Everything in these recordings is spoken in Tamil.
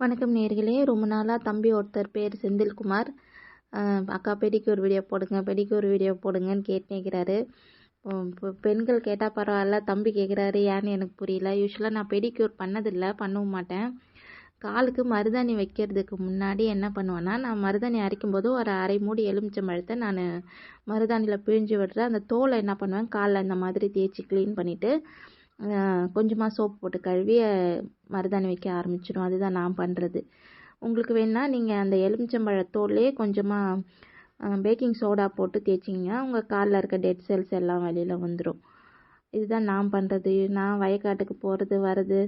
வணக்கம் நேர்களே. ரொம்ப நாளாக தம்பி ஒருத்தர் பேர் செந்தில்குமார். அஹ் அக்கா பெடிக்யூர் வீடியோ போடுங்க பெடிக்யூர் வீடியோ போடுங்கன்னு கேட்டுக்கிறாரு பெண்கள் கேட்டால் பரவாயில்ல தம்பி கேட்குறாரு ஏன்னு எனக்கு புரியல. யூஸ்வலாக நான் பெடிக்யூர் பண்ணதில்லை பண்ணவும் மாட்டேன். காலுக்கு மருதாணி வைக்கிறதுக்கு முன்னாடி என்ன பண்ணுவேன்னா நான் மருதாணி அரைக்கும்போது ஒரு அரை மூடி எலுமிச்சம்பழத்தை நான் மருதாணியில் பிழிஞ்சு விடுறேன். அந்த தோலை என்ன பண்ணுவேன் காலில் இந்த மாதிரி தேய்ச்சி க்ளீன் பண்ணிவிட்டு கொஞ்சமாக சோப் போட்டு கழுவி மருதாணி வைக்க ஆரம்பிச்சிடும் அதுதான் நான் பண்ணுறது உங்களுக்கு வேணால் நீங்கள் அந்த எலுமிச்சம்பழ தோல்லே கொஞ்சமாக பேக்கிங் சோடா போட்டு தேய்ச்சிங்கன்னா உங்கள் காலில் இருக்க டெட் செல்ஸ் எல்லாம் வெளியில் வந்துடும் இதுதான் நான் பண்ணுறது நான் வயக்காட்டுக்கு போகிறது வர்றது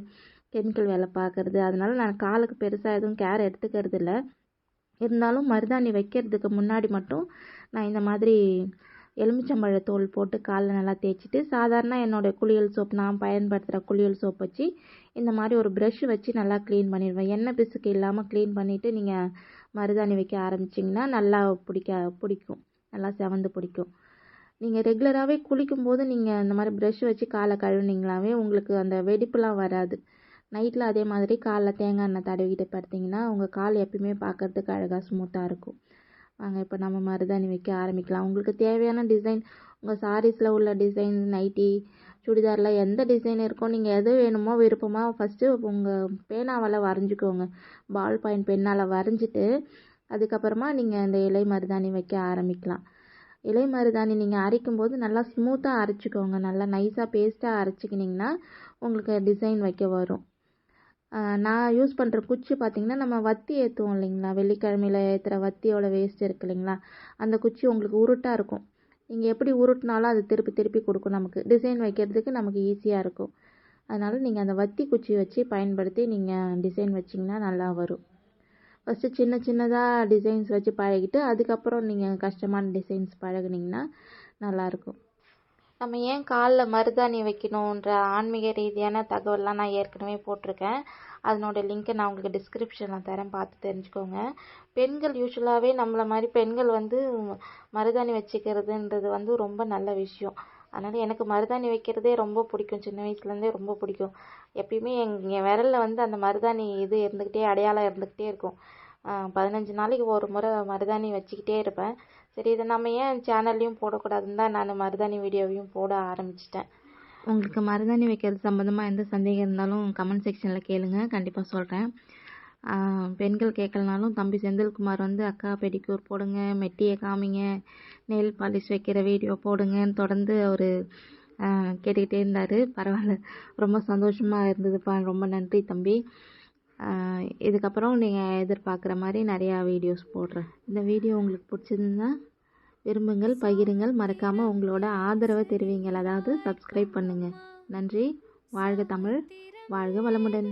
கெமிக்கல் வேலை பார்க்குறது. அதனால நான் காலுக்கு பெருசாக எதுவும் கேர் எடுத்துக்கிறது இல்லை. இருந்தாலும் மருதாணி வைக்கிறதுக்கு முன்னாடி மட்டும் நான் இந்த மாதிரி எலுமிச்சம்பழ தோல் போட்டு காலில் நல்லா தேய்ச்சிட்டு சாதாரண என்னோடய குளியல் சோப் நான் பயன்படுத்துகிற குளியல் சோப் வச்சு இந்த மாதிரி ஒரு ப்ரஷ் வச்சு நல்லா க்ளீன் பண்ணிடுவேன். எண்ணெய் பிசுக்கு இல்லாமல் க்ளீன் பண்ணிவிட்டு நீங்கள் மருதாணி வைக்க ஆரம்பிச்சிங்கன்னா நல்லா பிடிக்க பிடிக்கும். நல்லா செவந்து பிடிக்கும். நீங்கள் ரெகுலராகவே குளிக்கும்போது நீங்கள் இந்த மாதிரி ப்ரஷ் வச்சு காலை கழுவுனீங்களாவே உங்களுக்கு அந்த வெடிப்புலாம் வராது. நைட்டில் அதே மாதிரி காலில் தேங்காய் எண்ணெய் தடவிக்கிட்டு படுத்திங்கன்னா உங்கள் கால் எப்பயுமே பார்க்கறதுக்கு அழகாக ஸ்மூத்தாக இருக்கும். வாங்க இப்போ நம்ம மருதாணி வைக்க ஆரம்பிக்கலாம். உங்களுக்கு தேவையான டிசைன் உங்கள் சாரீஸில் உள்ள டிசைன் நைட்டி சுடிதாரில் எந்த டிசைன் இருக்கோ நீங்கள் எது வேணுமோ விருப்பமாக ஃபஸ்ட்டு உங்கள் பேனாவால் வரைஞ்சிக்கோங்க. பால் பாயிண்ட் பெண்ணால் வரைஞ்சிட்டு அதுக்கப்புறமா நீங்கள் அந்த இலை மருதாணி வைக்க ஆரம்பிக்கலாம். இலை மருதாணி நீங்கள் அரைக்கும்போது நல்லா ஸ்மூத்தாக அரைச்சிக்கோங்க. நல்லா நைஸாக பேஸ்ட்டாக அரைச்சிக்கினிங்கன்னா உங்களுக்கு டிசைன் வைக்க வரும். நான் யூஸ் பண்ணுற குச்சி பார்த்திங்கன்னா நம்ம வத்தி ஏற்றுவோம் இல்லைங்களா? வெள்ளிக்கிழமையில ஏற்றுற வத்தியோட வேஸ்ட் இருக்கு இல்லைங்களா? அந்த குச்சி உங்களுக்கு உருட்டாக இருக்கும். நீங்கள் எப்படி உருட்டினாலும் அது திருப்பி திருப்பி கொடுக்கும் நமக்கு. டிசைன் வைக்கிறதுக்கு நமக்கு ஈஸியாக இருக்கும். அதனால் நீங்கள் அந்த வத்தி குச்சி வச்சு பயன்படுத்தி நீங்கள் டிசைன் வச்சிங்கன்னா நல்லா வரும். ஃபஸ்ட்டு சின்ன சின்னதாக டிசைன்ஸ் வச்சு பழகிட்டு அதுக்கப்புறம் நீங்கள் கஷ்டமான டிசைன்ஸ் பழகுனீங்கன்னா நல்லாயிருக்கும் நம்ம ஏன் காலில் மருதாணி வைக்கணுன்ற ஆன்மீக ரீதியான தகவல்லாம் நான் ஏற்கனவே போட்டிருக்கேன். அதனோட லிங்க்கை நான் உங்களுக்கு டிஸ்கிரிப்ஷனில் தரேன் பார்த்து தெரிஞ்சுக்கோங்க. பெண்கள் யூஸ்வலாகவே நம்மள மாதிரி பெண்கள் வந்து மருதாணி வச்சுக்கிறதுன்றது வந்து ரொம்ப நல்ல விஷயம். அதனால் எனக்கு மருதாணி வைக்கிறதே ரொம்ப பிடிக்கும். சின்ன வயசுலேருந்தே ரொம்ப பிடிக்கும். எப்பயுமே எங் என் விரலில் வந்து அந்த மருதாணி இது இருந்துக்கிட்டே அடையாளம் இருந்துக்கிட்டே இருக்கும். பதினஞ்சு நாளைக்கு ஒரு முறை மருதாணி வச்சுக்கிட்டே இருப்பேன். சரி இதை நம்ம ஏன் சேனல்லையும் போடக்கூடாதுன்னு தான் நான் மருதாணி வீடியோவையும் போட ஆரம்பிச்சிட்டேன். உங்களுக்கு மருதாணி வைக்கிறது சம்மந்தமாக எந்த சந்தேகம் இருந்தாலும் கமெண்ட் செக்ஷனில் கேளுங்க. கண்டிப்பாக சொல்கிறேன் பெண்கள் கேட்கலனாலும் தம்பி செந்தில்குமார் வந்து அக்கா பெடிக்கூர் போடுங்க மெட்டியை காமிங்க நெயில் பாலிஷ் வைக்கிற வீடியோ போடுங்கன்னு தொடர்ந்து அவர் கேட்டுக்கிட்டே இருந்தார். பரவாயில்ல. ரொம்ப சந்தோஷமாக இருந்ததுப்பா. ரொம்ப நன்றி தம்பி. இதுக்கப்புறம் நீங்கள் எதிர்பார்க்குற மாதிரி நிறையா வீடியோஸ் போடுறேன். இந்த வீடியோ உங்களுக்கு பிடிச்சிருந்தா விரும்புங்கள் பகிருங்கள். மறக்காமல் உங்களோட ஆதரவை தெரிவிங்கள். அதாவது சப்ஸ்கிரைப் பண்ணுங்கள் நன்றி. வாழ்க தமிழ். வாழ்க வளமுடன்.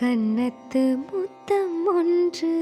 கன்னத்து முத்தம் ஒன்று.